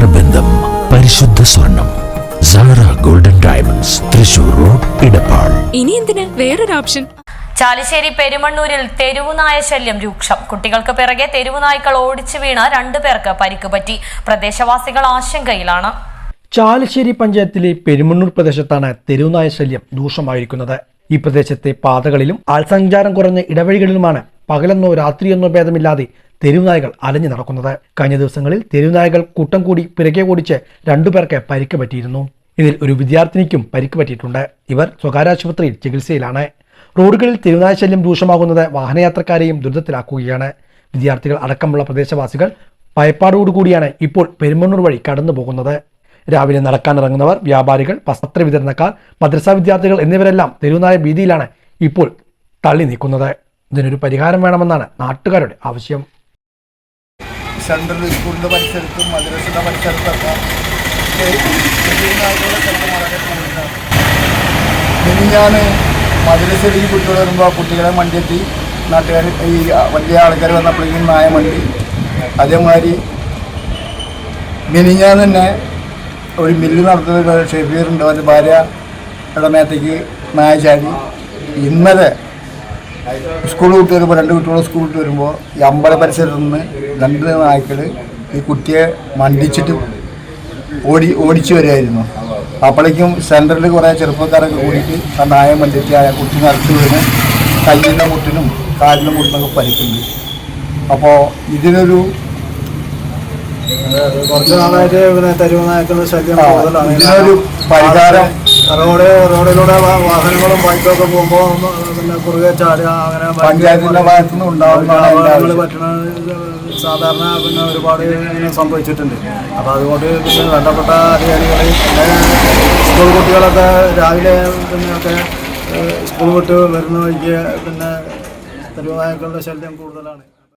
നേത്രബന്ധം പരിശുദ്ധ സ്വർണം. Sara Golden Diamonds Thrissur road Edappal. ഇനി എന്തിന്? വേറൊരു ഓപ്ഷൻ. ചാലിശ്ശേരി പെരുമണ്ണൂരിൽ തെരുവുനായ ശല്യം രൂക്ഷം. കുട്ടികൾക്ക് പിറകെ തെരുവുനായ്ക്കൾ ഓടിച്ചു വീണ രണ്ടുപേർക്ക് പരിക്ക് പറ്റി. പ്രദേശവാസികൾ ആശങ്കയിലാണ്. ചാലിശ്ശേരി പഞ്ചായത്തിലെ പെരുമണ്ണൂർ പ്രദേശത്താണ് തെരുവുനായ ശല്യം ദൂഷമായിരിക്കുന്നത് ഈ പ്രദേശത്തെ പാതകളിലും ആൾസഞ്ചാരം കുറഞ്ഞ ഇടവഴികളിലുമാണ് പകലെന്നോ രാത്രിയെന്നോ ഭേദമില്ലാതെ തെരുവുനായകൾ അലഞ്ഞു നടക്കുന്നത്. കഴിഞ്ഞ ദിവസങ്ങളിൽ തെരുവുനായകൾ കൂട്ടം കൂടി പിറകെ ഓടിച്ച് രണ്ടുപേർക്ക് പരിക്ക് പറ്റിയിരുന്നു. ഇതിൽ ഒരു വിദ്യാർത്ഥിനിക്കും പരിക്ക് പറ്റിയിട്ടുണ്ട്. ഇവർ സ്വകാര്യ ആശുപത്രിയിൽ ചികിത്സയിലാണ്. റോഡുകളിൽ തെരുവുനായ ശല്യം രൂക്ഷമാകുന്നത് വാഹനയാത്രക്കാരെയും ദുരിതത്തിലാക്കുകയാണ്. വിദ്യാർത്ഥികൾ അടക്കമുള്ള പ്രദേശവാസികൾ ഭയപ്പാടോടുകൂടിയാണ് ഇപ്പോൾ പെരുമണ്ണൂർ വഴി കടന്നു പോകുന്നത്. രാവിലെ നടക്കാനിറങ്ങുന്നവർ വ്യാപാരികൾ വസ്ത്ര വിതരണക്കാർ മദ്രസാ വിദ്യാർത്ഥികൾ എന്നിവരെല്ലാം തെരുവുനായ ഭീതിയിലാണ് ഇപ്പോൾ തള്ളി നീക്കുന്നത്. ഇതിനൊരു പരിഹാരം വേണമെന്നാണ് നാട്ടുകാരുടെ ആവശ്യം. സെൻട്രൽ സ്കൂളിന്റെ പരിസരത്തും മദ്രസയുടെ പരിസരത്തൊക്കെ ഇനി ഞാൻ മദ്രസയിൽ ഈ കുട്ടികൾ വരുമ്പോൾ കുട്ടികളെ മണ്ടിയെത്തി. നാട്ടുകാർ ഈ വലിയ ആൾക്കാർ വന്നപ്പോഴേക്കും നായ മണ്ടി. അതേമാതിരി മിനിഞ്ഞാൻ തന്നെ ഒരു മില്ല് നടത്തുന്ന ഷെഫീറുണ്ട്. അവന്റെ ഭാര്യ ഇടമേത്തേക്ക് നായ ചാടി. ഇന്നലെ സ്കൂൾ വിട്ട് വരുമ്പോൾ രണ്ട് കുട്ടികളും സ്കൂൾ വിട്ട് വരുമ്പോൾ ഈ അമ്പല പരിസരത്ത് നിന്ന് രണ്ട് നായ്ക്കൾ ഈ കുട്ടിയെ മണ്ടിച്ചിട്ട് ഓടി ഓടിച്ചു വരികയായിരുന്നു. അപ്പോഴേക്കും സെന്ററിൽ കുറേ ചെറുപ്പക്കാരൊക്കെ കൂടിയിട്ട് ആ നായ മണ്ടിച്ച് ആ കുട്ടി നിറച്ചു വീണ് കയ്യിന്റെ മുട്ടിനും കാലിന്റെ മുട്ടിനൊക്കെ പരിക്കുണ്ട്. അപ്പോൾ ഇതിനൊരു കുറച്ച് നാളായിട്ട് പിന്നെ തെരുവ് നായ്ക്കളുടെ ശല്യം കൂടുതലാണ്. ഇതിനൊരു പരിഹാരം റോഡ് റോഡിലൂടെ വാഹനങ്ങളും ബൈക്കൊക്കെ പോകുമ്പോൾ പിന്നെ കുറുകെ ചാടുക അങ്ങനെ പഞ്ചായത്തിന്റെ പഞ്ചായത്തിന്റെ ഭാഗത്തു നിന്ന് ഉണ്ടാവുന്നതാണ് എന്റെ അപകടങ്ങൾ പറ്റണ സാധാരണ പിന്നെ ഒരുപാട് സംഭവിച്ചിട്ടുണ്ട്. അപ്പോൾ അതുകൊണ്ട് പിന്നെ വേണ്ടപ്പെട്ട അധികാരികൾ സ്കൂൾ കുട്ടികളൊക്കെ രാവിലെ പിന്നെ ഒക്കെ സ്കൂൾ വിട്ട് വരുന്ന വഴിക്ക് പിന്നെ തെരുവായ്ക്കളുടെ ശല്യം കൂടുതലാണ്.